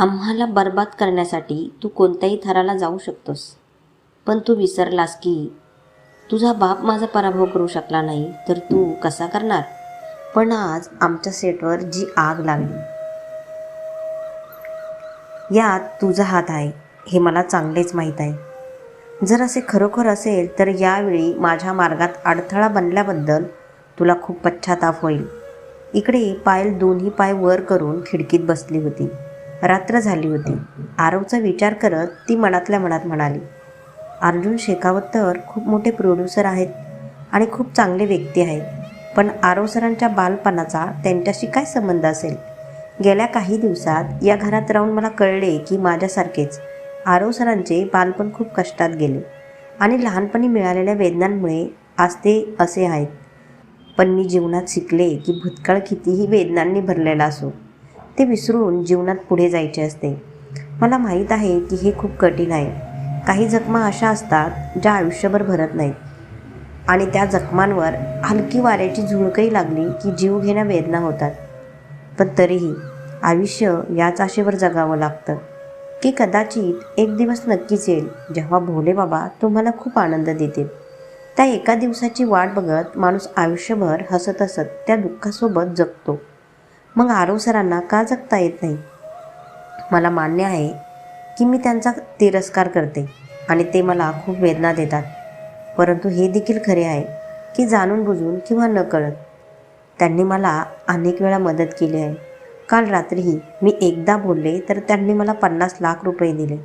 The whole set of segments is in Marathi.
आम्हाला बर्बाद करण्यासाठी तू कोणत्याही थराला जाऊ शकतोस. पण तू विसरलास की तुझा बाप माझा पराभव करू शकला नाही तर तू कसा करणार? पण आज आमच्या सेटवर जी आग लागली. यात तुझा हात आहे हे मला चांगलेच माहीत आहे. जर असे खरोखर असेल तर यावेळी माझ्या मार्गात अडथळा बनल्याबद्दल तुला खूप पश्चाताप होईल. इकडे पायल दोन्ही पाय वर करून खिडकीत बसली होती. रात्र झाली होती. आरवचा विचार करत ती मनातल्या मनात म्हणाली अर्जुन शेखावत तर खूप मोठे प्रोड्युसर आहेत आणि खूप चांगले व्यक्ती आहेत. पण आरव सरांच्या बालपणाचा त्यांच्याशी काय संबंध असेल? गेल्या काही दिवसात या घरात राहून मला कळले की माझ्यासारखेच आरव सरांचे बालपण खूप कष्टात गेले आणि लहानपणी मिळालेल्या वेदनांमुळे आज ते असे आहेत. पण मी जीवनात शिकले की भूतकाळ कितीही वेदनांनी भरलेला असो ते विसरून जीवनात पुढे जायचे असते. मला माहीत आहे की हे खूप कठीण आहे. काही जखमा अशा असतात ज्या आयुष्यभर भरत नाहीत. आणि त्या जखमांवर हलकी वाऱ्याची झुळकही लागली की जीव घेण्या वेदना होतात. पण तरीही आयुष्य याच आशेवर जगावं लागतं. की कदाचित एक दिवस नक्कीच येईल जेव्हा भोले बाबा तुम्हाला खूप आनंद देतील. त्या एका दिवसाची वाट बघत माणूस आयुष्यभर हसत हसत त्या दुःखासोबत जगतो. मग आरव सरांना का जगता येत नाही? मला मान्य आहे की मी त्यांचा तिरस्कार करते आणि ते मला खूप वेदना देतात. परंतु हे देखील खरे आहे की जाणून बुजून किंवा न कळत त्यांनी मला अनेक वेळा मदत केली आहे. काल रात्रीही मी एकदा बोलले तर त्यांनी मला पन्नास लाख रुपये दिले.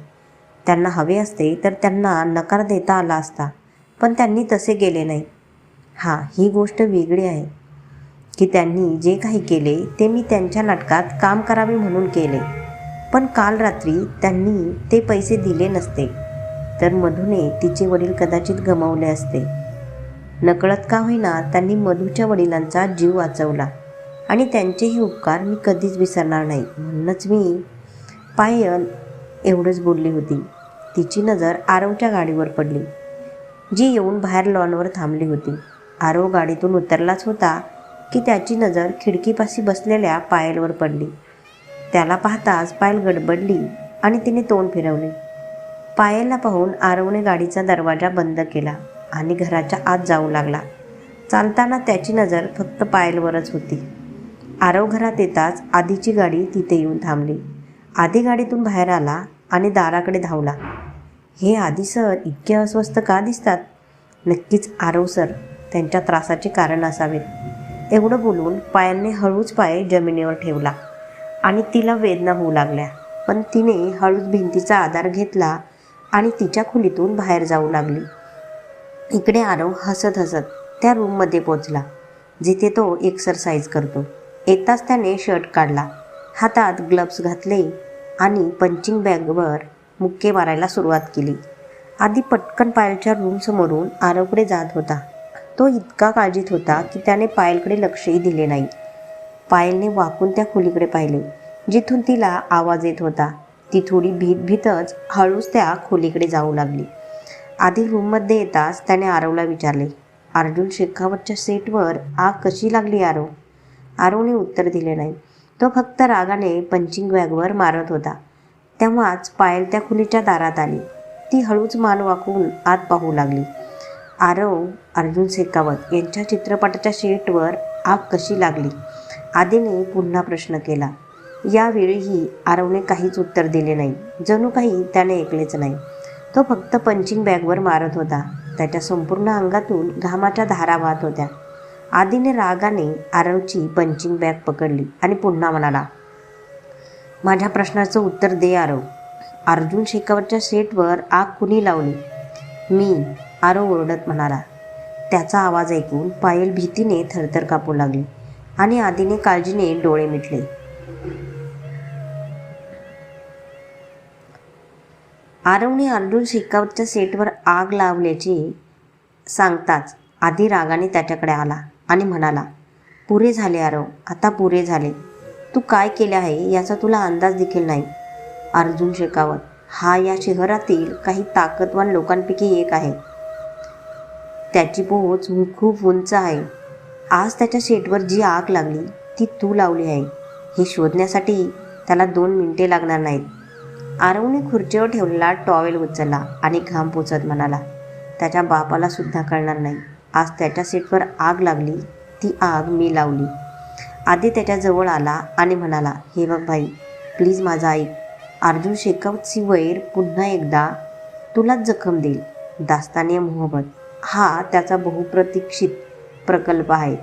त्यांना हवे असते तर त्यांना नकार देता आला असता पण त्यांनी तसे केले नाही. हां ही गोष्ट वेगळी आहे. की त्यांनी जे काही केले ते मी त्यांच्या नाटकात काम करावे म्हणून केले. पण काल रात्री त्यांनी ते पैसे दिले नसते. तर मधूने तिचे वडील कदाचित गमावले असते. नकळत का होईना त्यांनी मधूच्या वडिलांचा जीव वाचवला. आणि त्यांचेही उपकार मी कधीच विसरणार नाही. म्हणूनच मी पायल एवढंच बोलली होती. तिची नजर आरवच्या गाडीवर पडली. जी येऊन बाहेर लॉनवर थांबली होती. आरव गाडीतून उतरलाच होता. की त्याची नजर खिडकीपाशी बसलेल्या पायलवर पडली. त्याला पाहताच पायल गडबडली आणि तिने तोंड फिरवले. पायलला पाहून आरवने गाडीचा दरवाजा बंद केला आणि घराच्या आत जाऊ लागला. चालताना त्याची नजर फक्त पायलवरच होती. आरव घरात येताच आधीची गाडी तिथे येऊन थांबली. आधी गाडीतून बाहेर आला आणि दाराकडे धावला. हे आधी सर इतके अस्वस्थ का दिसतात? नक्कीच आरव सर. त्यांच्या त्रासाचे कारण असावेत. एवढं बोलून पायांनी हळूच पाय जमिनीवर ठेवला आणि तिला वेदना होऊ लागल्या. पण तिने हळूच भिंतीचा आधार घेतला आणि तिच्या खोलीतून बाहेर जाऊ लागली. इकडे आरव हसत हसत त्या रूममध्ये पोचला जिथे तो एक्सरसाइज करतो. येताच त्याने शर्ट काढला हातात ग्लव्स घातले आणि पंचिंग बॅगवर मुक्के मारायला सुरुवात केली. आधी पटकन पायलच्या रूमसमोरून आरवकडे जात होता. तो इतका काळजीत होता की त्याने पायलकडे लक्षही दिले नाही. पायलने वाकून त्या खोलीकडे पाहिले जिथून तिला आवाज येत होता. ती थोडी भीत भीतच हळूच त्या खोलीकडे जाऊ लागली. आधी रूममध्ये येताच त्याने आरवला विचारले अर्जुन शेखावतच्या सेटवर आग कशी लागली आरव? आरवने उत्तर दिले नाही. तो फक्त रागाने पंचिंग बॅगवर मारत होता. तेव्हाच पायल त्या खोलीच्या दारात आली. ती हळूच मान वाकून आत पाहू लागली. आरव अर्जुन शेखावत यांच्या चित्रपटाच्या शेटवर आग कशी लागली? आदीने पुन्हा प्रश्न केला. यावेळीही आरवने काहीच उत्तर दिले नाही. जणू काही त्याने ऐकलेच नाही. तो फक्त पंचिंग बॅगवर मारत होता. त्याच्या संपूर्ण अंगातून घामाच्या धारा वाहत होत्या. आदीने रागाने आरवची पंचिंग बॅग पकडली आणि पुन्हा म्हणाला माझ्या प्रश्नाचं उत्तर दे आरव. अर्जुन शेखावतच्या सेटवर आग कुणी लावली? मी आरव ओरडत म्हणाला. त्याचा आवाज ऐकून पायल भीतीने थरथर कापू लागली आणि आधीने काळजीने डोळे मिटले. आरवने अर्जुन शेखावतच्या सेटवर आग लावल्याचे सांगताच आधी रागाने त्याच्याकडे आला आणि म्हणाला पुरे झाले आरव आता पुरे झाले. तू काय केले आहे याचा तुला अंदाज देखील नाही अर्जुन शेखावत हा या शहरातील काही ताकदवान लोकांपैकी एक आहे. त्याची पोहोच खूप उंच आहे. आज त्याच्या शेटवर जी आग लागली ती तू लावली आहे. हे शोधण्यासाठी त्याला दोन मिनिटे लागणार नाहीत. आरवने खुर्चीवर ठेवलेला टॉवेल उचलला आणि घाम पोचत म्हणाला त्याच्या बापाला सुद्धा कळणार नाही. आज त्याच्या सीटवर आग लागली ती आग मी लावली. आधी त्याच्याजवळ आला आणि म्हणाला हे बघ भाई प्लीज माझा ऐक. अर्जुन शेकवची वैर पुन्हा एकदा तुलाच जखम देईल. दास्ताने मोहब्बत हा त्याचा बहुप्रतीक्षित प्रकल्प आहे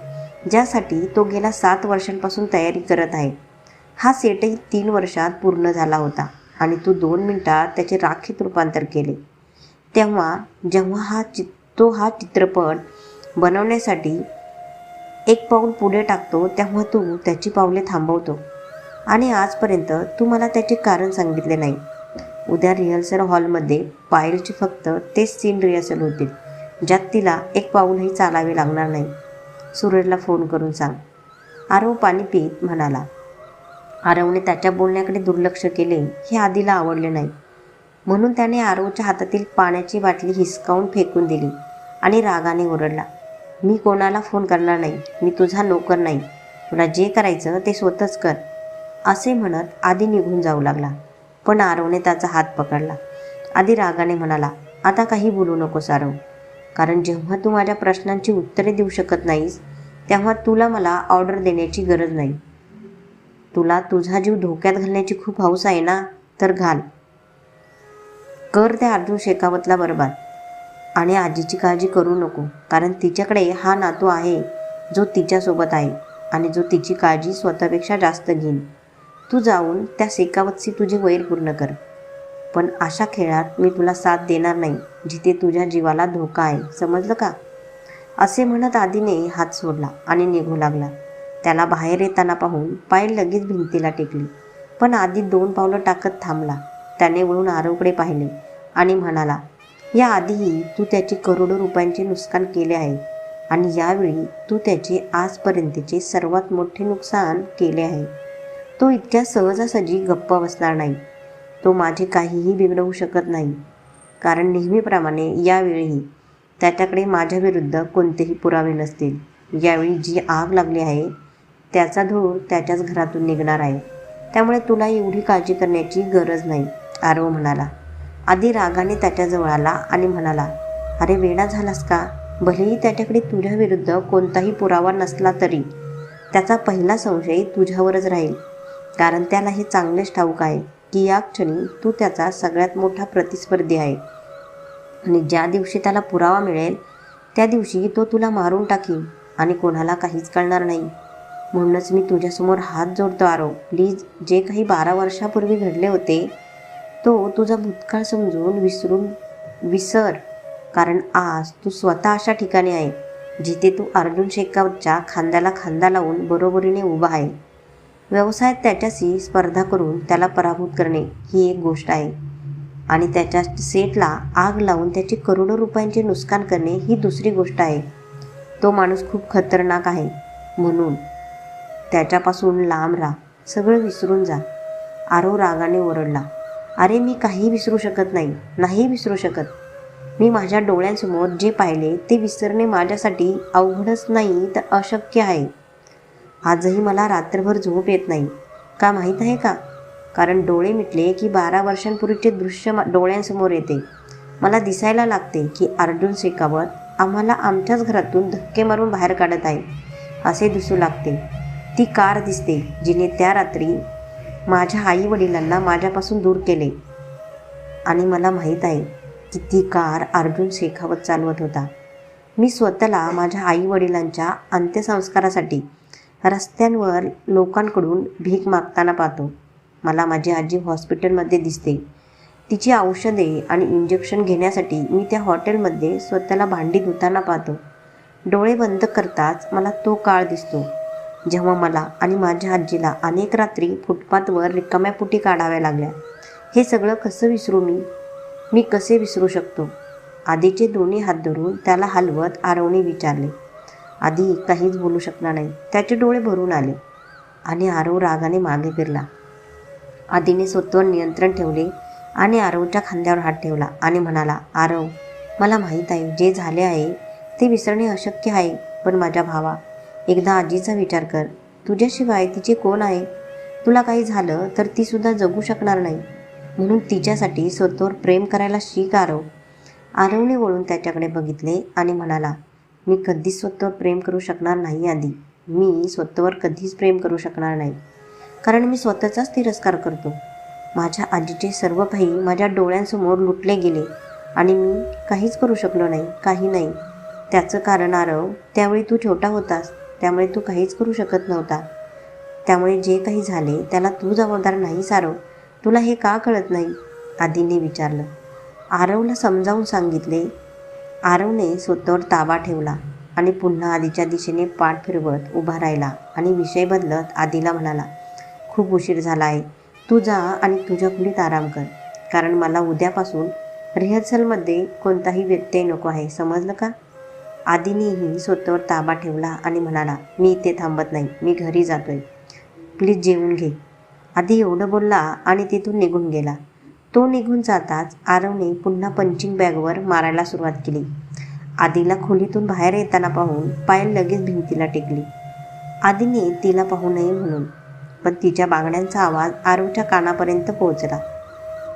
ज्यासाठी तो गेल्या सात वर्षांपासून तयारी करत आहे. हा सेटही तीन वर्षात पूर्ण झाला होता आणि तू दोन मिनटात त्याचे राखीत रूपांतर केले. तेव्हा जेव्हा हा चित तो हा चित्रपट बनवण्यासाठी एक पाऊल पुढे टाकतो तेव्हा तू त्याची पावले थांबवतो. आणि आजपर्यंत तू मला त्याचे कारण सांगितले नाही. उद्या रिहर्सल हॉलमध्ये पायलची फक्त तेच सीन रिहर्सल होतील. ज्यात तिला एक पाऊलही चालावे लागणार नाही. सूरजला फोन करून सांग. आरव पाणी पित म्हणाला आरवने त्याच्या बोलण्याकडे दुर्लक्ष केले हे आधीला आवडले नाही म्हणून त्याने आरवच्या हातातील पाण्याची बाटली हिसकावून फेकून दिली आणि रागाने ओरडला मी कोणाला फोन करणार नाही? मी तुझा नोकर नाही. तुला जे करायचं ते स्वतःच कर. असे म्हणत आधी निघून जाऊ लागला पण आरवने त्याचा हात पकडला. आधी रागाने म्हणाला आता काही बोलू नकोस आरव. कारण जेव्हा तू माझ्या प्रश्नांची उत्तरे देऊ शकत नाहीस तेव्हा तुला मला ऑर्डर देण्याची गरज नाही. तुला तुझा जीव धोक्यात घालण्याची खूप हौस आहे ना? तर घाल. कर त्या अर्जुन शेकावतला बरबाद आणि आजीची काळजी करू नको कारण तिच्याकडे हा नातू आहे जो तिच्यासोबत आहे आणि जो तिची काळजी स्वतःपेक्षा जास्त घेईन. तू जाऊन त्या शेकावतशी तुझे वैर पूर्ण कर. पण अशा खेळात मी तुला साथ देणार नाही जिथे तुझ्या जीवाला धोका आहे. समजलं का? असे म्हणत आधीने हात सोडला आणि निघू लागला. त्याला बाहेर येताना पाहून पाय लगेच भिंतीला टेकली. पण आधी दोन पावलं टाकत थांबला. त्याने वळून आरवकडे पाहिले आणि म्हणाला या आधीही तू त्याची करोडो रुपयांचे नुकसान केले आहे आणि यावेळी तू त्याचे आजपर्यंतचे सर्वात मोठे नुकसान केले आहे. तो इतक्या सहजासहजी गप्प बसणार नाही. तो माझे काहीही बिघडवू शकत नाही. कारण नेहमीप्रमाणे यावेळीही त्याच्याकडे माझ्याविरुद्ध कोणतेही पुरावे नसतील. यावेळी जी आग लागली आहे त्याचा धूर त्याच्याच घरातून निघणार आहे. त्यामुळे तुला एवढी काळजी करण्याची गरज नाही आरव म्हणाला. आधी रागाने त्याच्याजवळ आला आणि म्हणाला अरे वेडा झालास का? भलेही त्याच्याकडे तुझ्याविरुद्ध कोणताही पुरावा नसला तरी. त्याचा पहिला संशय तुझ्यावरच राहील. कारण त्याला हे चांगलेच ठाऊक आहे. की या क्षणी तू त्याचा सगळ्यात मोठा प्रतिस्पर्धी आहे. आणि ज्या दिवशी त्याला पुरावा मिळेल त्या दिवशी तो तुला मारून टाकीन आणि कोणाला काहीच कळणार नाही. म्हणूनच मी तुझ्यासमोर हात जोडतो आरो प्लीज जे काही बारा वर्षापूर्वी घडले होते तो तुझा भूतकाळ समजून विसरून विसर. कारण आज तू स्वतः अशा ठिकाणी आहे जिथे तू अर्जुन शेकावतच्या खांद्याला खांदा लावून बरोबरीने उभा आहे. व्यवसायात त्याच्याशी स्पर्धा करून त्याला पराभूत करणे ही एक गोष्ट आहे. आणि त्याच्या सेटला आग लावून त्याचे करोडो रुपयांचे नुकसान करणे ही दुसरी गोष्ट आहे. तो माणूस खूप खतरनाक आहे. म्हणून त्याच्यापासून लांब राहा. सगळं विसरून जा. आरो रागाने ओरडला. अरे मी काही विसरू शकत नाही. नाही विसरू शकत. मी माझ्या डोळ्यांसमोर जे पाहिले ते विसरणे माझ्यासाठी अवघडच नाही तर अशक्य आहे. आजही मला रात्रभर झोप येत नाही. का माहीत आहे का? कारण डोळे मिटले की बारा वर्षांपूर्वीचे दृश्य डोळ्यांसमोर येते. मला दिसायला लागते की अर्जुन शेकावत आम्हाला आमच्याच घरातून धक्के मारून बाहेर काढत आहे असे दिसू लागते. ती कार दिसते जिने त्या रात्री माझ्या आई वडिलांना माझ्यापासून दूर केले. आणि मला माहीत आहे की ती कार अर्जुन शेखावत चालवत होता. मी स्वतःला माझ्या आई वडिलांच्या अंत्यसंस्कारासाठी रस्त्यांवर लोकांकडून भीक मागताना पाहतो. मला माझी आजी हॉस्पिटलमध्ये दिसते. तिची औषधे आणि इंजेक्शन घेण्यासाठी मी त्या हॉटेलमध्ये स्वतःला भांडी धुताना पाहतो. डोळे बंद करताच मला तो काळ दिसतो. जेव्हा मला आणि माझ्या आजीला अनेक रात्री फुटपाथवर रिकाम्या पुटी काढाव्या लागल्या. हे सगळं कसं विसरू मी? मी कसे विसरू शकतो? आधीचे दोन्ही हात धरून त्याला हलवत आरवणी विचारले. आधी काहीच बोलू शकला नाही. त्याचे डोळे भरून आले आणि आरव रागाने मागे फिरला. आधीने स्वतःवर नियंत्रण ठेवले आणि आरवच्या खांद्यावर हात ठेवला आणि म्हणाला आरव मला माहीत आहे जे झाले आहे ते विसरणे अशक्य आहे पण माझ्या भावा एकदा आजीचा विचार कर. तुझ्याशिवाय तिचे कोण आहे? तुला काही झालं तर ती सुद्धा जगू शकणार नाही. म्हणून तिच्यासाठी स्वतःवर प्रेम करायला शिक आरव. आरवने वळून त्याच्याकडे बघितले आणि म्हणाला मी कधीच स्वतःवर प्रेम करू शकणार नाही आधी. मी स्वतःवर कधीच प्रेम करू शकणार नाही. कारण मी स्वतःचाच तिरस्कार करतो. माझ्या आजीचे सर्व काही माझ्या डोळ्यांसमोर लुटले गेले आणि मी काहीच करू शकलो नाही काही नाही. त्याचं कारण आरव त्यावेळी तू छोटा होतास त्यामुळे तू काहीच करू शकत नव्हता. त्यामुळे जे काही झाले त्याला तू जबाबदार नाही सारव तुला हे का कळत नाही? आदीने विचारलं. आरवला समजावून सांगितले आरवने स्वतःवर ताबा ठेवला आणि पुन्हा आधीच्या दिशेने पाठ फिरवत उभा राहिला आणि विषय बदलत आधीला म्हणाला खूप उशीर झाला आहे. तू जा आणि तुझ्या खोलीत आराम कर. कारण मला उद्यापासून रिहर्सलमध्ये कोणताही व्यत्यय नको आहे. समजलं का? आदिनेही स्वतःवर ताबा ठेवला आणि म्हणाला मी इथे थांबत नाही. मी घरी जातोय. प्लीज जेवून घे. आधी एवढं बोलला आणि तिथून निघून गेला. तो निघून जाताच आरवने पुन्हा पंचिंग बॅगवर मारायला सुरुवात केली. आधीला खोलीतून बाहेर येताना पाहून पायल लगेच भिंतीला टेकली. आदीने तिला पाहू नये म्हणून पण तिच्या बांगड्यांचा आवाज आरवच्या कानापर्यंत पोहोचला.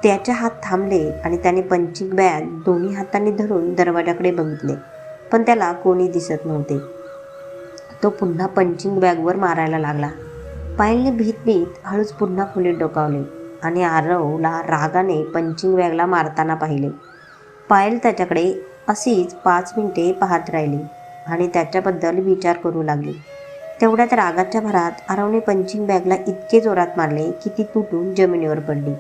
त्याचे हात थांबले आणि त्याने पंचिंग बॅग दोन्ही हातांनी धरून दरवाजाकडे बघितले पण त्याला कोणी दिसत नव्हते. तो पुन्हा पंचिंग बॅगवर मारायला लागला. पायलने भीत भीत हळूच पुन्हा खोलीत डोकावले. आणि आरवला रागाने पंचिंग बॅगला मारताना पाहिले. पायल त्याच्याकडे अशीच पाच मिनिटे पाहत राहिली आणि त्याच्याबद्दल विचार करू लागली. तेवढ्यात रागाच्या भरात आरवने पंचिंग बॅगला इतके जोरात मारले की ती तुटून जमिनीवर पडली.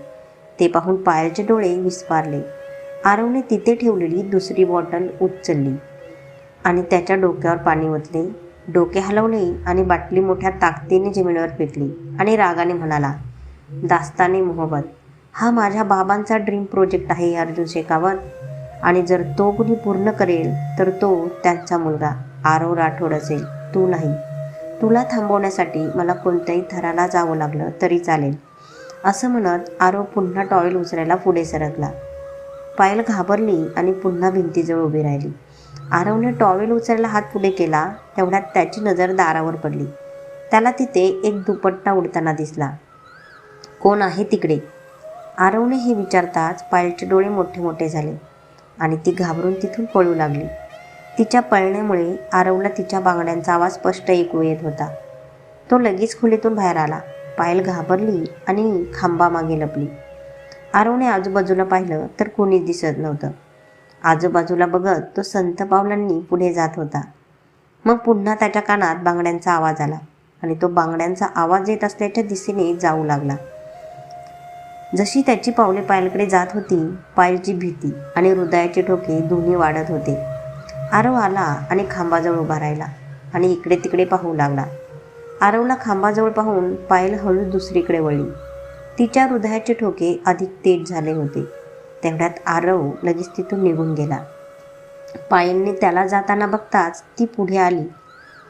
ते पाहून पायलचे डोळे विस्पारले आरवने तिथे ठेवलेली दुसरी बॉटल उचलली आणि त्याच्या डोक्यावर पाणी ओतले. डोके हलवले आणि बाटली मोठ्या ताकदीने जमिनीवर फेकली आणि रागाने म्हणाला दास्ताने मोहब्बत. हा माझ्या बाबांचा ड्रीम प्रोजेक्ट आहे अर्जुन शेखावत आणि जर तो कुणी पूर्ण करेल तर तो त्यांचा मुलगा आरव राठोड असेल. तू नाही. तुला थांबवण्यासाठी मला कोणत्याही थराला जावं लागलं तरी चालेल. असं म्हणत आरव पुन्हा टॉवेल उचलायला पुढे सरकला. पायल घाबरली आणि पुन्हा भिंतीजवळ उभी राहिली. आरवने टॉवेल उचलायला हात पुढे केला तेवढ्यात त्याची नजर दारावर पडली. त्याला तिथे एक दुपट्टा उडताना दिसला. कोण आहे तिकडे? आरवने हे विचारताच पायलचे डोळे मोठे मोठे झाले आणि ती घाबरून तिथून पळू लागली. तिच्या पळण्यामुळे आरवला तिच्या बांगड्यांचा आवाज स्पष्ट ऐकू येत होता. तो लगेच खोलीतून बाहेर आला. पायल घाबरली आणि खांबामागे लपली. आरवने आजूबाजूला पाहिलं तर कोणीच दिसत नव्हतं. आजूबाजूला बघत तो संत पावलांनी पुढे जात होता. मग पुन्हा त्याच्या कानात बांगड्यांचा आवाज आला आणि तो बांगड्यांचा आवाज येत असल्याच्या दिशेने जाऊ लागला. जशी त्याची पावले पायलकडे जात होती पायलची भीती आणि हृदयाचे ठोके दोन्ही वाढत होते. आरव आला आणि खांबाजवळ उभा राहिला आणि इकडे तिकडे पाहू लागला. आरवला खांबाजवळ पाहून पायल हळू दुसरीकडे वळली. तिच्या हृदयाचे ठोके अधिक तेज झाले होते. तेवढ्यात आरव लगेच तिथून निघून गेला. पायलने त्याला जाताना बघताच ती पुढे आली.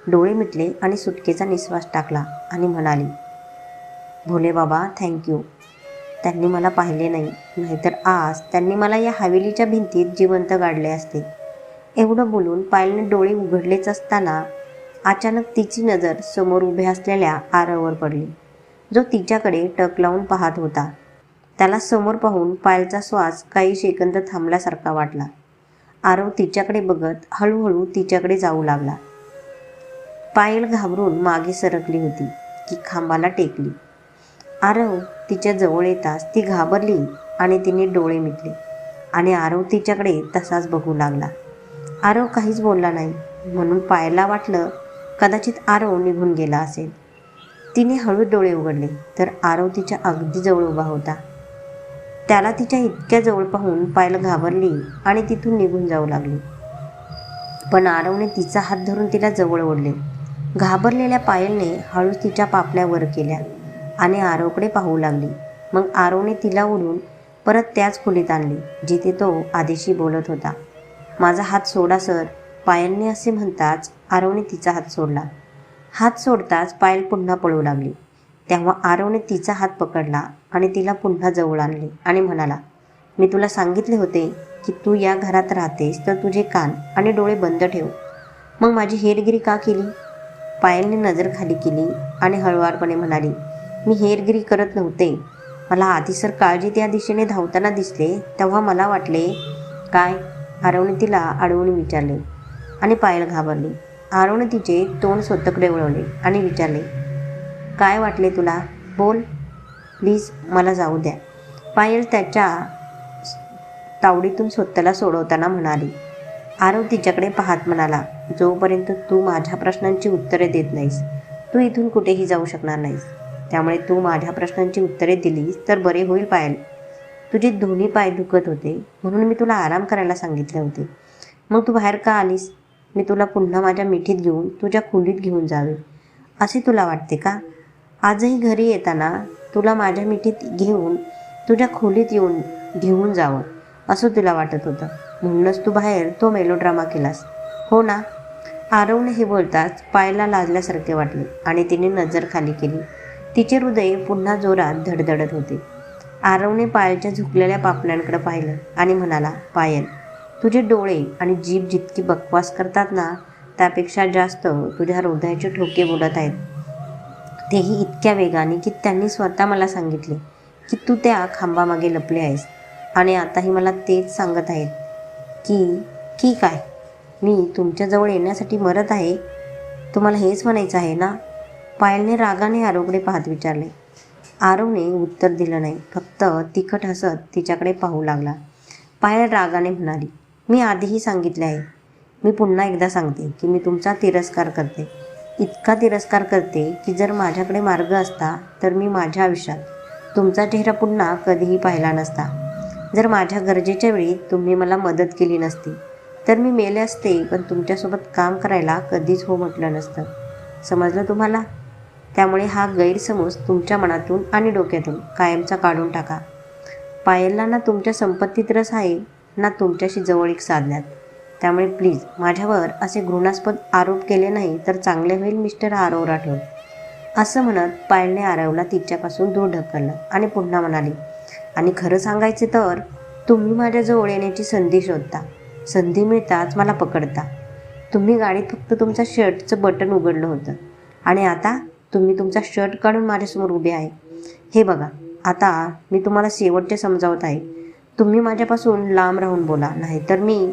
डोळे मिटले आणि सुटकेचा निश्वास टाकला आणि म्हणाली भोले बाबा थँक्यू त्यांनी मला पाहिले नाही. नाहीतर आज त्यांनी मला या हवेलीच्या भिंतीत जिवंत गाडले असते. एवढं बोलून पायलने डोळे उघडलेच असताना अचानक तिची नजर समोर उभे असलेल्या आरववर पडली. जो तिच्याकडे टक लावून पाहत होता. त्याला समोर पाहून पायलचा श्वास काही सेकंद थांबल्यासारखा वाटला. आरव तिच्याकडे बघत हळूहळू तिच्याकडे जाऊ लागला. पायल घाबरून मागे सरकली होती की खांबाला टेकली. आरव तिच्या जवळ येताच ती घाबरली आणि तिने डोळे मिटले. आणि आरव तिच्याकडे तसाच बघू लागला. आरव काहीच बोलला नाही. म्हणून पायला वाटलं कदाचित आरव निघून गेला असेल. तिने हळू डोळे उघडले तर आरव तिच्या अगदी जवळ उभा होता. त्याला तिच्या इतक्या जवळ पाहून पायल घाबरली आणि तिथून निघून जाऊ लागली. पण आरवने तिचा हात धरून तिला जवळ ओढले. घाबरलेल्या पायलने हळूच तिच्या पापण्या वर केल्या. आणि आरवकडे पाहू लागली. मग आरवने तिला उडून परत त्याच खोलीत आणली जिथे तो आधीशी बोलत होता. माझा हात सोडा सर. पायलने असे म्हणताच आरवने तिचा हात सोडला. हात सोडताच पायल पुन्हा पळू लागली. तेव्हा आरवने तिचा हात पकडला आणि तिला पुन्हा जवळ आणले आणि म्हणाला मी तुला सांगितले होते की तू या घरात राहतेस तर तुझे कान आणि डोळे बंद ठेव. मग माझी हेरगिरी का केली? पायलने नजर खाली केली आणि हळुवारपणे म्हणाली मी हेरगिरी करत नव्हते. मला आधी सर काळजी त्या दिशेने धावताना दिसले तेव्हा मला वाटले काय? आरवने तिला अडवून विचारले आणि पायल घाबरली. आरवने तिचे तोंड स्वतःकडे वळवले आणि विचारले काय वाटले तुला? बोल. प्लीज मला जाऊ द्या. पायल त्याच्या तावडीतून स्वतःला सोडवताना म्हणाली आरव तिच्याकडे पाहत म्हणाला जोपर्यंत तू माझ्या प्रश्नांची उत्तरे देत नाहीस तू इथून कुठेही जाऊ शकणार नाहीस. त्यामुळे तू माझ्या प्रश्नांची उत्तरे दिलीस तर बरे होईल पायल. तुझे दोन्ही पाय दुखत होते म्हणून मी तुला आराम करायला सांगितले होते. मग तू बाहेर का आलीस? मी तुला पुन्हा माझ्या मिठीत घेऊन तुझ्या खोलीत घेऊन जावे. असे तुला वाटते का? आजही घरी येताना तुला माझ्या मिठीत घेऊन तुझ्या खोलीत येऊन घेऊन जावं असं तुला वाटत होतं. म्हणूनच तू बाहेर तो मेलोड्रामा केलास. हो ना? आरवने हे बोलताच पायला लाजल्यासारखे वाटले आणि तिने नजर खाली केली. तिचे हृदय पुन्हा जोरात धडधडत होते. आरवने पायलच्या झुकलेल्या पापण्यांकडे पाहिलं आणि म्हणाला पायल तुझे डोळे आणि जीभ जितकी बकवास करतात ना त्यापेक्षा जास्त तुझ्या हृदयाचे ठोके बोलत आहेत. तेही इतक्या वेगाने की त्यांनी स्वतः मला सांगितले की तू त्या खांबामागे लपले आहेस आणि आताही मला तेच सांगत आहेत की की काय? मी तुमच्याजवळ येण्यासाठी मरत आहे? तुम्हाला हेच म्हणायचं आहे ना? पायलने रागाने आरोकडे पाहत विचारले. आरवने उत्तर दिलं नाही. फक्त तिखट हसत तिच्याकडे पाहू लागला. पायल रागाने म्हणाली मी आधीही सांगितले आहे. मी पुन्हा एकदा सांगते की मी तुमचा तिरस्कार करते. इतका तिरस्कार करते की जर माझ्याकडे मार्ग असता तर मी माझ्या आयुष्यात तुमचा चेहरा पुन्हा कधीही पाहिला नसता. जर माझ्या गरजेच्या वेळी तुम्ही मला मदत केली नसती तर मी मेले असते पण तुमच्यासोबत काम करायला कधीच हो म्हटलं नसतं. समजलं तुम्हाला? त्यामुळे हा गैरसमज तुमच्या मनातून आणि डोक्यातून कायमचा काढून टाका. पायलला ना तुमच्या संपत्तीत रस आहे ना तुमच्याशी जवळीक साधण्यात. त्यामुळे प्लीज माझ्यावर असे घृणास्पद आरोप केले नाही तर चांगले होईल मिस्टर आरव राठोड असं म्हणत पायलने आरवला तिच्यापासून दूर ढकललं आणि पुन्हा म्हणाली आणि खरं सांगायचे तर तुम्ही माझ्याजवळ येण्याची संधी शोधता. संधी मिळताच मला पकडता. तुम्ही गाडीत फक्त तुमच्या शर्टचं बटन उघडलं होतं. आणि आता तुम्ही तुमचा शर्ट काढून माझ्यासमोर उभे आहे. हे बघा आता मी तुम्हाला शेवटचे समजावत आहे. तुम्ही माझ्यापासून लांब राहून बोला नाही तर मी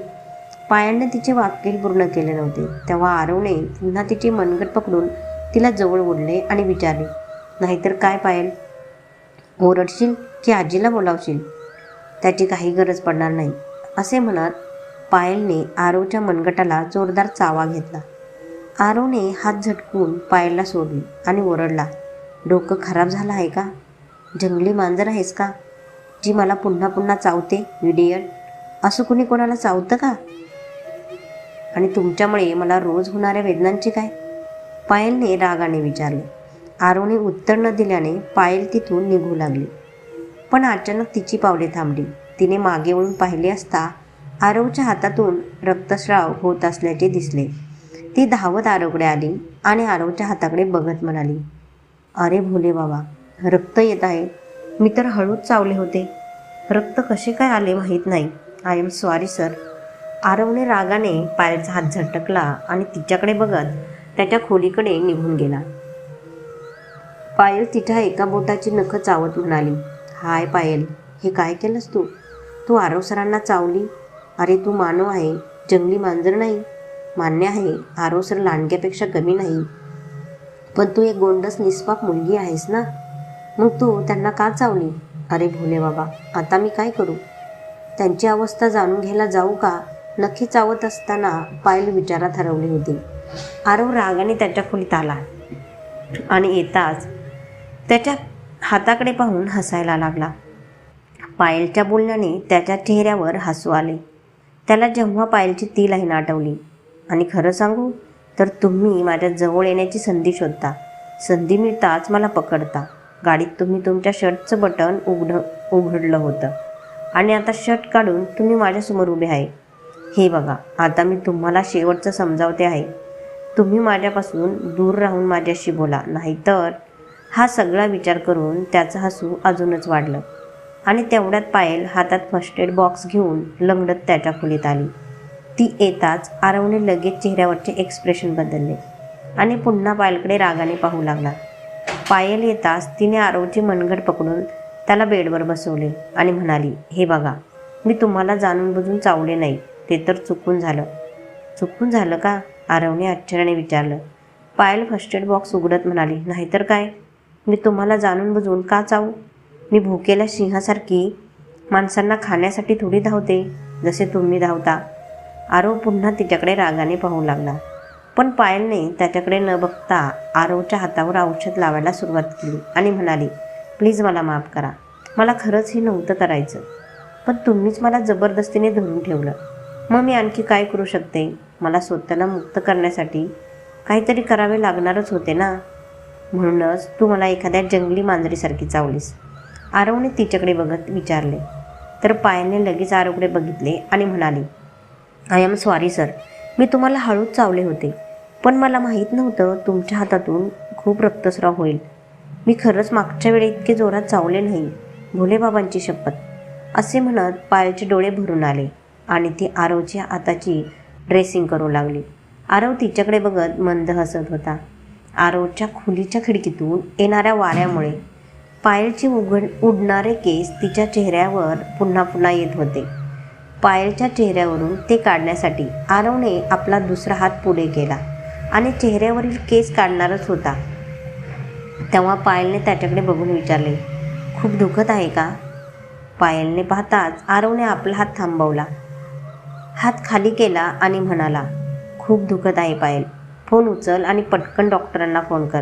पायाने तिचे वाक्य पूर्ण केले नव्हते. तेव्हा आरवने पुन्हा तिची मनगट पकडून तिला जवळ ओढले आणि विचारले नाहीतर काय पायल? ओरडशील की आजीला बोलावशील? त्याची काही गरज पडणार नाही. असे म्हणत पायलने आरवच्या मनगटाला जोरदार चावा घेतला. आरोने हात झटकून पायलला सोडले आणि ओरडला डोकं खराब झालं आहे का? जंगली मांजर आहेस का? जी मला पुन्हा पुन्हा चावते इडियट. असं कुणी कोणाला चावतं का? आणि तुमच्यामुळे मला रोज होणाऱ्या वेदनांची काय? पायलने रागाने विचारले. आरोने उत्तर न दिल्याने पायल तिथून निघू लागली. पण अचानक तिची पावले थांबली. तिने मागे वळून पाहिले असता आरवच्या हातातून रक्तस्राव होत असल्याचे दिसले. ती धावत आरवकडे आली आणि आरवच्या हाताकडे बघत म्हणाली अरे भोले बाबा रक्त येत आहे. मी तर हळूच चावले होते. रक्त कसे काय आले माहीत नाही. आय एम सॉरी सर आरवने रागाने पायलचा हात झटकला आणि तिच्याकडे बघत त्याच्या खोलीकडे निघून गेला. पायल तिच्या एका बोटाची नखं चावत म्हणाली हाय पायल हे काय केलंस तू? तू आरव सरांना चावली? अरे तू मानव आहे जंगली मांजर नाही. मान्य आहे आरव सर लांडग्यापेक्षा कमी नाही. पण तू एक गोंडस निष्पाप मुलगी आहेस ना? मग तू त्यांना का चावली? अरे भोले बाबा आता मी काय करू? त्यांची अवस्था जाणून घ्यायला जाऊ का? नक्की चावत असताना पायल विचारात हरवली होती. आरव रागाने त्याच्या खोलीत आला आणि येताच त्याच्या हाताकडे पाहून हसायला लागला. पायलच्या बोलण्याने त्याच्या चेहऱ्यावर हसू आले. त्याला जेव्हा पायलची ती लाईन आठवली आणि खरं सांगू तर तुम्ही माझ्या जवळ येण्याची संधी शोधता. संधी मिळताच मला पकडता. गाडीत तुम्ही तुमच्या शर्टचं बटन उघड उघडलं होतं. आणि आता शर्ट काढून तुम्ही माझ्यासमोर उभे आहे. हे बघा आता मी तुम्हाला शेवटचं समजावते आहे. तुम्ही माझ्यापासून दूर राहून माझ्याशी बोला नाहीतर हा सगळा विचार करून त्याचं हसू अजूनच वाढलं. आणि तेवढ्यात पायल हातात फर्स्ट एड बॉक्स घेऊन लंगडत त्याच्या खोलीत आली. ती येताच आरवने लगेच चेहऱ्यावरचे एक्सप्रेशन बदलले आणि पुन्हा पायलकडे रागाने पाहू लागला. पायल येताच तिने आरवची मनगट पकडून त्याला बेडवर बसवले आणि म्हणाली हे बघा मी तुम्हाला जाणून बुजून चावले नाही ते तर चुकून झालं. चुकून झालं का? आरवने आश्चर्याने विचारलं. पायल फर्स्ट एड बॉक्स उघडत म्हणाली नाहीतर काय? मी तुम्हाला जाणून बुजून का चावू? मी भुकेल्या सिंहासारखी माणसांना खाण्यासाठी थोडी धावते जसे तुम्ही धावता. आरव पुन्हा तिच्याकडे रागाने पाहू लागला. पण पायलने त्याच्याकडे न बघता आरवच्या हातावर औषध लावायला सुरुवात केली आणि म्हणाली प्लीज मला माफ करा. मला खरंच हे नव्हतं करायचं. पण तुम्हीच मला जबरदस्तीने धरून ठेवलं. मग मी आणखी काय करू शकते? मला स्वतःला मुक्त करण्यासाठी काहीतरी करावे लागणारच होते ना? म्हणूनच तू मला एखाद्या जंगली मांजरीसारखी चावलीस. आरवने तिच्याकडे बघत विचारले. तर पायलने लगेच आरवकडे बघितले आणि म्हणाली आय एम सॉरी सर. मी तुम्हाला हळूच चावले होते. पण मला माहीत नव्हतं तुमच्या हातातून खूप रक्तस्राव होईल. मी खरंच मागच्या वेळी इतके जोरात चावले नाही भोलेबाबांची शपथ. असे म्हणत पायलचे डोळे भरून आले आणि ती आरवच्या हाताची ड्रेसिंग करू लागली. आरव तिच्याकडे बघत मंद हसत होता. आरवच्या खोलीच्या खिडकीतून येणाऱ्या वाऱ्यामुळे पायलचे उघड उडणारे केस तिच्या चेहऱ्यावर पुन्हा पुन्हा येत होते. पायलच्या चेहऱ्यावरून ते काढण्यासाठी आरवने आपला दुसरा हात पुढे केला आणि चेहऱ्यावरील केस काढणारच होता. तेव्हा पायलने त्याच्याकडे बघून विचारले खूप दुखत आहे का? पायलने पाहताच आरवने आपला हात थांबवला. हात खाली केला आणि म्हणाला खूप दुखत आहे पायल फोन उचल आणि पटकन डॉक्टरांना फोन कर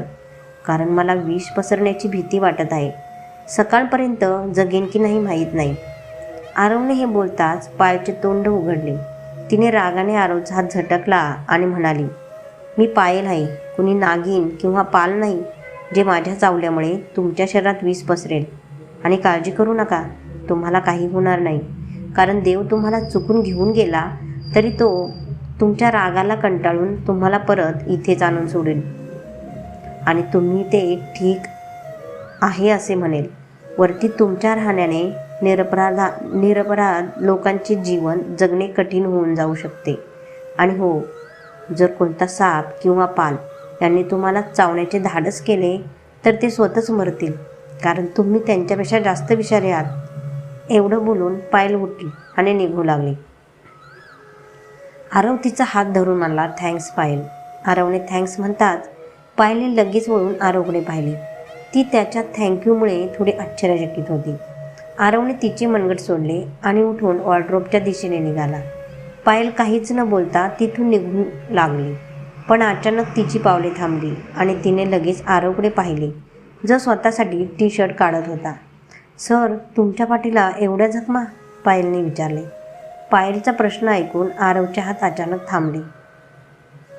कारण मला विष पसरण्याची भीती वाटत आहे. सकाळपर्यंत जगेन की नाही माहीत नाही. आरवने हे बोलताच पायलचे तोंड उघडले. तिने रागाने आरवचा हात झटकला आणि म्हणाली मी पायल आहे कुणी नागिन किंवा पाल नाही जे माझ्या चावल्यामुळे तुमच्या शरीरात विष पसरेल. आणि काळजी करू नका तुम्हाला काही होणार नाही. कारण देव तुम्हाला चुकून घेऊन गेला तरी तो तुमच्या रागाला कंटाळून तुम्हाला परत इथेच आणून सोडेल. आणि तुम्ही ते ठीक आहे असे म्हणेल. वरती तुमच्या राहण्याने निरपराधा निरपराध लोकांचे जीवन जगणे कठीण होऊन जाऊ शकते. आणि हो जर कोणता साप किंवा पाल यांनी तुम्हाला चावण्याचे धाडस केले तर ते स्वतःच मरतील. कारण तुम्ही त्यांच्यापेक्षा जास्त विषारी आहात. एवढं बोलून पायल उठली आणि निघू लागली. आरव तिचा हात धरून म्हणला थँक्स पायल. आरवने थँक्स म्हणताच पायलने लगेच वळून आरवकडे पाहिले. ती त्याच्या थँक्यूमुळे थोडी आश्चर्यचकित होती. आरवने तिचे मनगट सोडले आणि उठून वॉर्ड्रोबच्या दिशेने निघाला. पायल काहीच न बोलता तिथून निघून लागली. पण अचानक तिची पावले थांबली आणि तिने लगेच आरवकडे पाहिले. जो स्वतःसाठी टी शर्ट काढत होता. सर तुमच्या पाठीला एवढ्या जखमा? पायलने विचारले. पायलचा प्रश्न ऐकून आरवच्या हात अचानक थांबले.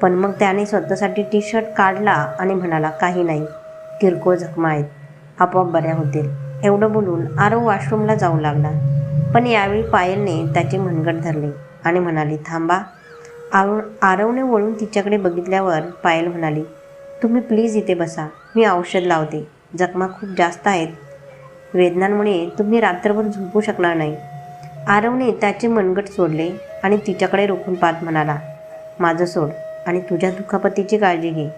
पण मग त्याने स्वतःसाठी टी शर्ट काढला आणि म्हणाला काही नाही. किरकोळ जखमा आहेत. आपोआप बऱ्या होतील. एवढं बोलून आरव वॉशरूमला जाऊ लागला. पण यावेळी पायलने त्याचे मनगट धरले आणि म्हणाली थांबा. आरव आरवने वळून तिच्याकडे बघितल्यावर पायल म्हणाली तुम्ही प्लीज इथे बसा. मी औषध लावते. जखमा खूप जास्त आहेत. वेदनांमुळे तुम्ही रात्रभर झोपू शकणार नाही. आरवने त्याचे मनगट सोडले आणि तिच्याकडे रोखून पाहत म्हणाला माझं सोड आणि तुझ्या दुखापतीची काळजी घे.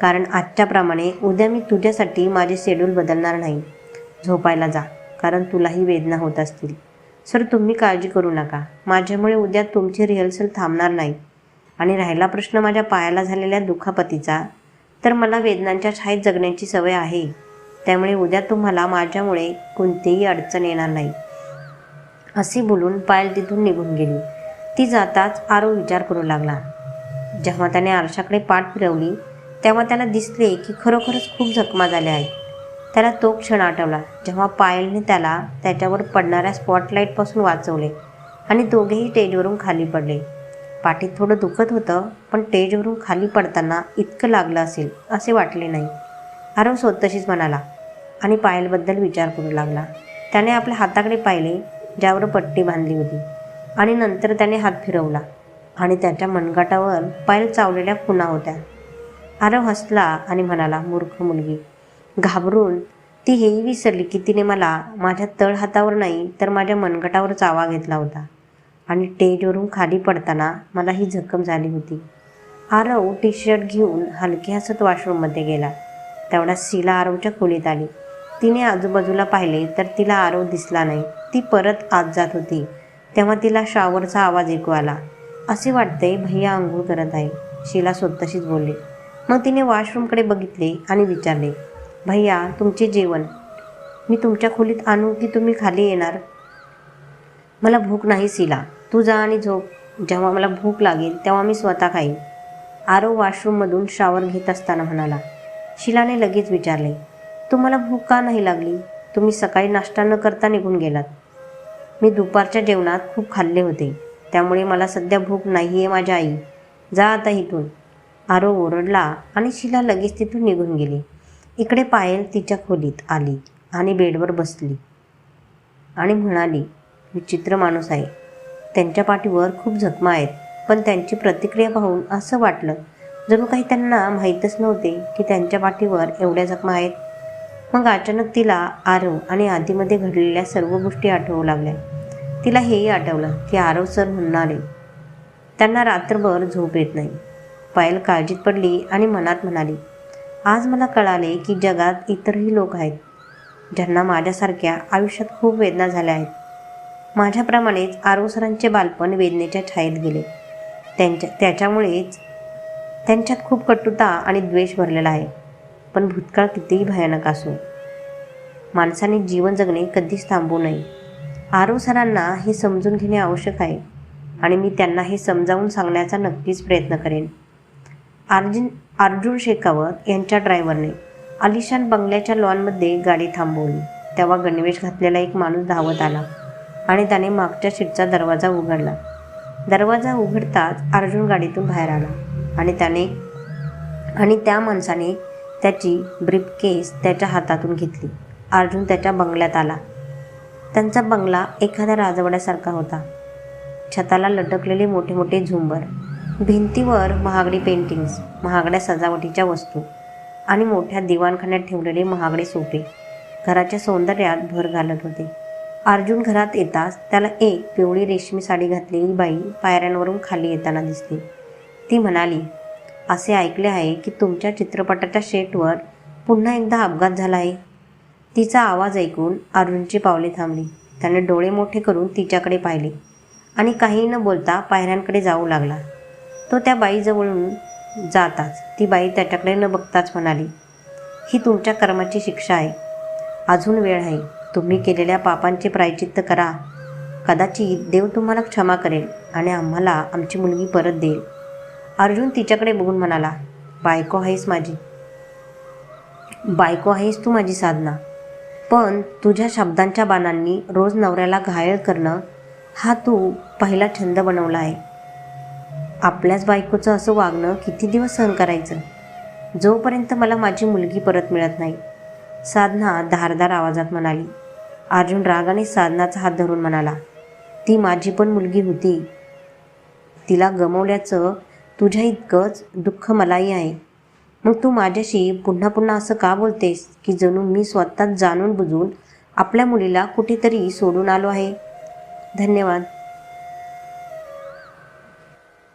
कारण आजच्याप्रमाणे उद्या मी तुझ्यासाठी माझे शेड्यूल बदलणार नाही. झोपायला जा कारण तुलाही वेदना होत असतील. सर तुम्ही काळजी करू नका. माझ्यामुळे उद्या तुमची रिहर्सल थांबणार नाही. आणि राहिला प्रश्न माझ्या पायाला झालेल्या दुखापतीचा तर मला वेदनांच्या छायेत जगण्याची सवय आहे. त्यामुळे उद्या तुम्हाला माझ्यामुळे कोणतीही अडचण येणार नाही. असे बोलून पायल तिथून निघून गेली. ती जाताच आरो विचार करू लागला. जेव्हा त्याने आरशाकडे पाठ फिरवली तेव्हा त्याला दिसले की खरोखरच खूप जखमा झाल्या आहेत. त्याला तो क्षण आठवला जेव्हा पायलने त्याला त्याच्यावर पडणाऱ्या स्पॉटलाईटपासून वाचवले आणि दोघेही स्टेजवरून खाली पडले. पाठीत थोडं दुखत होतं पण स्टेजवरून खाली पडताना इतकं लागलं असेल असे वाटले नाही. आरव स्वतःशीच म्हणाला आणि पायलबद्दल विचार करू लागला. त्याने आपल्या हाताकडे पाहिले ज्यावर पट्टी बांधली होती आणि नंतर त्याने हात फिरवला आणि त्याच्या मनगटावर पायल चावलेल्या खुणा होत्या. आरव हसला आणि म्हणाला मूर्ख मुलगी घाबरून ती हेही विसरली की तिने मला माझ्या तळ हातावर नाही तर माझ्या मनगटावर चावा घेतला होता. आणि टेजवरून खाली पडताना मला ही जखम झाली होती. आरव टी शर्ट घेऊन हलके हसत वॉशरूममध्ये गेला. तेवढा शीला आरवच्या खोलीत आली. तिने आजूबाजूला पाहिले तर तिला आरव दिसला नाही. ती परत आत जात होती. तेव्हा तिला शॉवरचा आवाज ऐकू आला. असे वाटते भैया आंघोळ करत आहे शीला स्वतःशीच बोलले. मग तिने वॉशरूमकडे बघितले आणि विचारले भैया तुमचे जेवण. मी तुमच्या खोलीत आणू की तुम्ही खाली येणार? मला भूक नाही सिला. तू जा आणि झोप. जेव्हा मला भूक लागेल तेव्हा मी स्वतः खाईन. आरो वॉशरूममधून शावर घेत असताना म्हणाला. शिलाने लगेच विचारले तुम्हाला भूक का नाही लागली? तुम्ही सकाळी नाश्ता न करता निघून गेलात. मी दुपारच्या जेवणात खूप खाल्ले होते. त्यामुळे मला सध्या भूक नाही आहे माझ्या आई. जा आता इथून. आरो ओरडला आणि शिला लगेच तिथून निघून गेली. इकडे पायल तिच्या खोलीत आली आणि बेडवर बसली आणि म्हणाली विचित्र माणूस आहे. त्यांच्या पाठीवर खूप जखमा आहेत पण त्यांची प्रतिक्रिया पाहून असं वाटलं जणू काही त्यांना माहीतच नव्हते की त्यांच्या पाठीवर एवढ्या जखमा आहेत. मग अचानक तिला आरव आणि आधीमध्ये घडलेल्या सर्व गोष्टी आठवू लागल्या. तिला हेही आठवलं की आरव सर म्हणाले त्यांना रात्रभर झोप येत नाही. पायल काळजीत पडली आणि मनात म्हणाली आज मला कळाले की जगात इतरही लोक आहेत ज्यांना माझ्यासारख्या आयुष्यात खूप वेदना झाल्या आहेत. माझ्याप्रमाणेच आरो सरांचे बालपण वेदनेच्या छायेत गेले. त्यांच्या त्याच्यामुळेच त्यांच्यात खूप कटुता आणि द्वेष भरलेला आहे. पण भूतकाळ कितीही भयानक असो माणसाने जीवन जगणे कधीच थांबू नये. आरो सरांना हे समजून घेणे आवश्यक आहे आणि मी त्यांना हे समजावून सांगण्याचा नक्कीच प्रयत्न करेन. अर्जुन अर्जुन शेखावत यांच्या ड्रायव्हरने आलिशान बंगल्याच्या लॉनमध्ये गाडी थांबवली. तेव्हा गणवेश घातलेला एक माणूस धावत आला आणि त्याने मागच्या सीटचा दरवाजा उघडला. दरवाजा उघडताच अर्जुन गाडीतून बाहेर आला आणि त्याने आणि त्या माणसाने त्याची ब्रीफकेस त्याच्या हातातून घेतली. अर्जुन त्याच्या बंगल्यात आला. त्यांचा बंगला एखाद्या राजवाड्यासारखा होता. छताला लटकलेले मोठे मोठे झुंबर भिंतीवर महागडी पेंटिंग्स महागड्या सजावटीच्या वस्तू आणि मोठ्या दिवाणखान्यात ठेवलेले महागडे सोफे. घराच्या सौंदर्यात भर घालत होते. अर्जुन घरात येताच त्याला एक पिवळी रेशमी साडी घातलेली बाई पायऱ्यांवरून खाली येताना दिसली. ती म्हणाली असे ऐकले आहे की तुमच्या चित्रपटाच्या शेटवर पुन्हा एकदा अपघात झाला आहे. तिचा आवाज ऐकून अर्जुनची पावले थांबली. त्याने डोळे मोठे करून तिच्याकडे पाहिले आणि काही न बोलता पायऱ्यांकडे जाऊ लागला. तो त्या बाईजवळून जाताच. ती बाई त्याच्याकडे न बघताच म्हणाली ही तुमच्या कर्माची शिक्षा आहे. अजून वेळ आहे. तुम्ही केलेल्या पापांचे प्रायचित्त करा. कदाचित देव तुम्हाला क्षमा करेल आणि आम्हाला आमची मुलगी परत देईल. अर्जुन तिच्याकडे बघून म्हणाला बायको आहेस माझी. बायको आहेस तू माझी साधना. पण तुझ्या शब्दांच्या बाणांनी रोज नवऱ्याला घायल करणं हा तू पहिला छंद बनवला आहे. आपल्याच बायकोचं असं वागणं किती दिवस सहन करायचं? जोपर्यंत मला माझी मुलगी परत मिळत नाही साधना धारदार आवाजात म्हणाली. अर्जुन रागाने साधनाचा हात धरून म्हणाला ती माझी पण मुलगी होती. तिला गमवल्याचं तुझ्या इतकंच दुःख मलाही आहे. मग तू माझ्याशी पुन्हा पुन्हा असं का बोलतेस की जणू मी स्वतःच जाणून बुजून आपल्या मुलीला कुठेतरी सोडून आलो आहे? धन्यवाद.